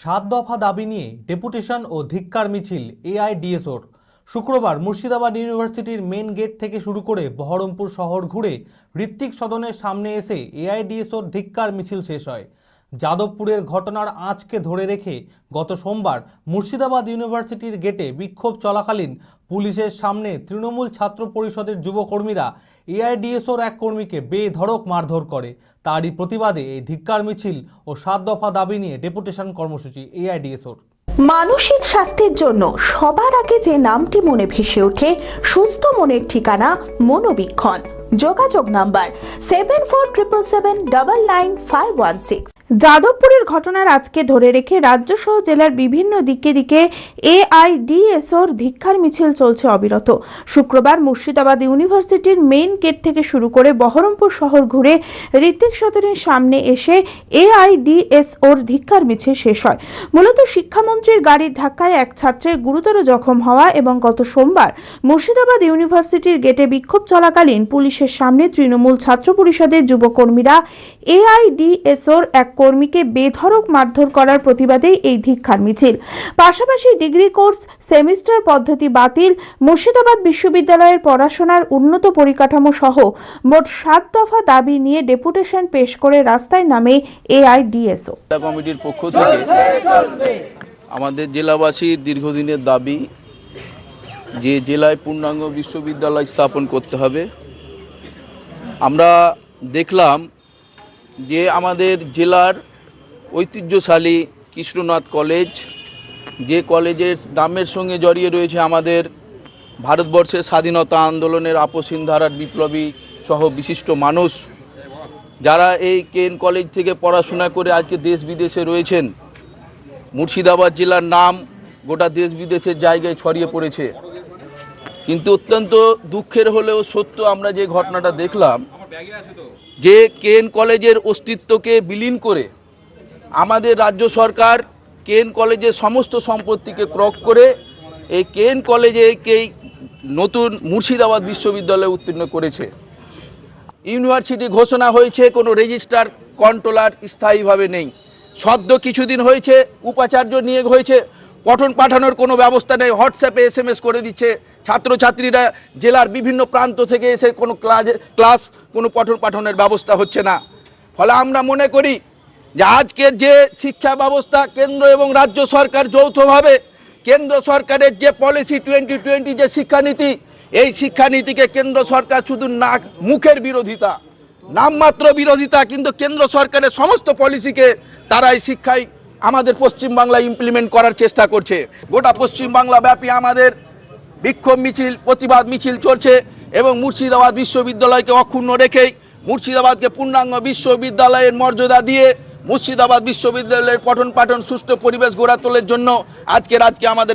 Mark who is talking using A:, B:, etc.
A: সাত দফা দাবি নিয়ে ডেপুটেশন ও ধিক্কার মিছিল এআইডিএসওর। শুক্রবার মুর্শিদাবাদ ইউনিভার্সিটির মেন গেট থেকে শুরু করে বহরমপুর শহর ঘুরে ঋত্বিক সদনের সামনে এসে এআইডিএসওর ধিক্কার মিছিল শেষ হয়। যাদবপুরের ঘটনার আঁচকে ধরে রেখে গত সোমবার মুর্শিদাবাদ ইউনিভার্সিটির গেটে বিক্ষোভ চলাকালীন পুলিশের সামনে তৃণমূল ছাত্র পরিষদের যুবকর্মীরা এআইডিএসওর এক কর্মীকে বেধড়ক মারধর করে। তারই প্রতিবাদে এই ধিক্কার মিছিল ও সাত দফা দাবি নিয়ে ডেপুটেশন কর্মসূচি এআইডিএসওর।
B: মানসিক স্বাস্থ্যের জন্য সবার আগে যে নামটি মনে ভেসে ওঠে, সুস্থ মনের ঠিকানা মনোবীক্ষণ। যোগাযোগ number seven four triple seven double nine five one six যাদবপুরের ঘটনার আজকে ধরে রেখে রাজ্য সহ জেলার বিভিন্ন দিকে দিকে এআইডিএসওর ধিক্ষার মিছিল চলছে অবিরত। শুক্রবার মুর্শিদাবাদ ইউনিভার্সিটির মেইন গেট থেকে শুরু করে বহরমপুর শহর ঘুরে ঋত্বিক সদনের সামনে এসে এআইডিএসওর ধিক্ষার মিছিল শেষ হয়। মূলত শিক্ষামন্ত্রীর গাড়ির ধাক্কায় এক ছাত্রের গুরুতর জখম হওয়া এবং গত সোমবার মুর্শিদাবাদ ইউনিভার্সিটির গেটে বিক্ষোভ চলাকালীন পুলিশের সামনে তৃণমূল ছাত্র পরিষদের যুবকর্মীরা এআইডিএসওর এক কর্মীকে বেধড়ক মারধর করার প্রতিবাদেই এই ধিক্ষার মিছিল। পাশাপাশি ডিগ্রি কোর্স, সেমিস্টার পদ্ধতি বাতিল, মুর্শিদাবাদ বিশ্ববিদ্যালয়ের পড়াশোনার উন্নত পরিকাঠামো সহ মোট সাত দফা দাবি নিয়ে ডেপুটেশন পেশ করে রাস্তায় নামে এআইডিএসও।
C: কমিটির পক্ষ থেকে আমাদের জেলাবাসীর দীর্ঘদিনের দাবি যে জেলায় পূর্ণাঙ্গ বিশ্ববিদ্যালয় স্থাপন করতে হবে। আমরা দেখলাম যে আমাদের জেলার ঐতিহ্যশালী কৃষ্ণনাথ কলেজ, যে কলেজের দামের সঙ্গে জড়িয়ে রয়েছে আমাদের ভারতবর্ষের স্বাধীনতা আন্দোলনের আপসীন ধারার বিপ্লবী সহ বিশিষ্ট মানুষ, যারা এই কেন কলেজ থেকে পড়াশোনা করে আজকে দেশ বিদেশে রয়েছেন, মুর্শিদাবাদ জেলার নাম গোটা দেশ বিদেশের জায়গায় ছড়িয়ে পড়েছে। কিন্তু অত্যন্ত দুঃখের হলেও সত্য আমরা যে ঘটনাটা দেখলাম যে কেন কলেজের অস্তিত্বকে বিলীন করে আমাদের রাজ্য সরকার কেন কলেজের সমস্ত সম্পত্তিকে ক্রক করে এই কেন কলেজেকেই নতুন মুর্শিদাবাদ বিশ্ববিদ্যালয়ে উত্তীর্ণ করেছে। ইউনিভার্সিটি ঘোষণা হয়েছে কোনো রেজিস্ট্রার কন্ট্রোলার স্থায়ীভাবে নেই। সদ্য কিছুদিন হয়েছে উপাচার্য নিয়োগ হয়েছে পঠন পাঠানোর কোনো ব্যবস্থা নেই, হোয়াটসঅ্যাপে এস এম এস করে দিচ্ছে। ছাত্রছাত্রীরা জেলার বিভিন্ন প্রান্ত থেকে এসে কোনো ক্লাস ক্লাস, কোনো পঠন পাঠনের ব্যবস্থা হচ্ছে না। ফলে আমরা মনে করি যে আজকের যে শিক্ষা ব্যবস্থা কেন্দ্র এবং রাজ্য সরকার যৌথভাবে, কেন্দ্র সরকারের যে পলিসি টোয়েন্টি টোয়েন্টি যে শিক্ষানীতি, এই শিক্ষানীতিকে কেন্দ্র সরকার শুধু না মুখের বিরোধিতা, নামমাত্র বিরোধিতা, কিন্তু কেন্দ্র সরকারের সমস্ত পলিসিকে তারা এই শিক্ষায় আমাদের পশ্চিমবাংলায় ইমপ্লিমেন্ট করার চেষ্টা করছে। গোটা পশ্চিমবাংলা ব্যাপী আমাদের বিক্ষোভ মিছিল, প্রতিবাদ মিছিল চলছে এবং মুর্শিদাবাদ বিশ্ববিদ্যালয়কে অক্ষুণ্ণ রেখেই মুর্শিদাবাদকে পূর্ণাঙ্গ বিশ্ববিদ্যালয়ের মর্যাদা দিয়ে মুর্শিদাবাদ বিশ্ববিদ্যালয়ের পঠন পাঠন সুষ্ঠু পরিবেশ গড়া তোলার জন্য আজকে আজকে আমাদের